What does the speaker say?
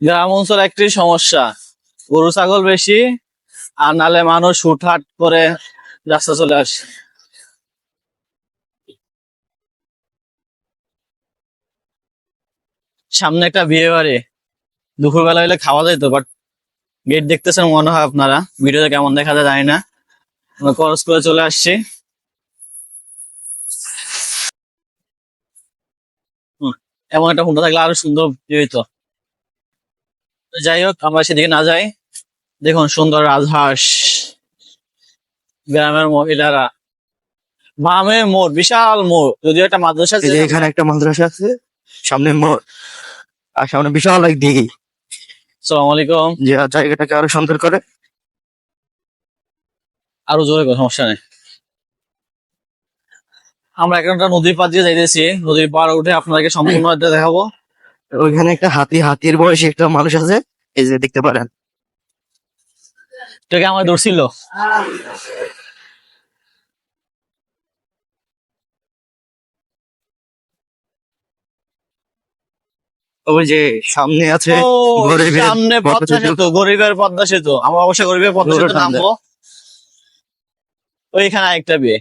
গ্রাম অঞ্চল একটি সমস্যা। গরু, ছাগল বেশি, আর নালে মানুষ হুটহাট করে রাস্তা চলে আসে। সামনে একটা বিয়ে বাড়ি। দুপুরবেলা হলে খাওয়া যেত বাট গেট দেখতেছেন মনে হয় আপনারা। ভিডিওতে কেমন দেখা যায় না। ক্রস করে চলে আসছি। এমন একটা হুন্ডা থাকলে আরও সুন্দর হইতো। যাই হোক আমরা সেদিকে না যাই। দেখুন সুন্দর রাজহাঁস। গ্রামের মহিলারা বামে মোড় বিশাল মোড়। যদিও একটা মাদ্রাসা যে এখানে একটা মাদ্রাসা আছে সামনে মোড় আর সামনে বিশাল এক দিঘি। সালাম আলাইকুম। যে জায়গাটাকে আরও সুন্দর করে। আরও জোরে সমস্যা নেই। আমরা এখন একটা নদীর পাড় দিয়ে যাইতেছি। নদীর পাড় উঠে আপনাদেরকে সম্পূর্ণ দেখাবো। ওইখানে একটা হাতি হাতির বয়সী একটা মানুষ আছে। এই যে দেখতে পারেন। এটাকে আমার ধরছিল। ওই যে সামনে আছে সামনে পদ্মা সেতু। গরিবের পদ্মা সেতু। আমরা অবশ্যই গরিবের পদ্মা সেতু নামবো। ওইখানে একটা বিয়ে।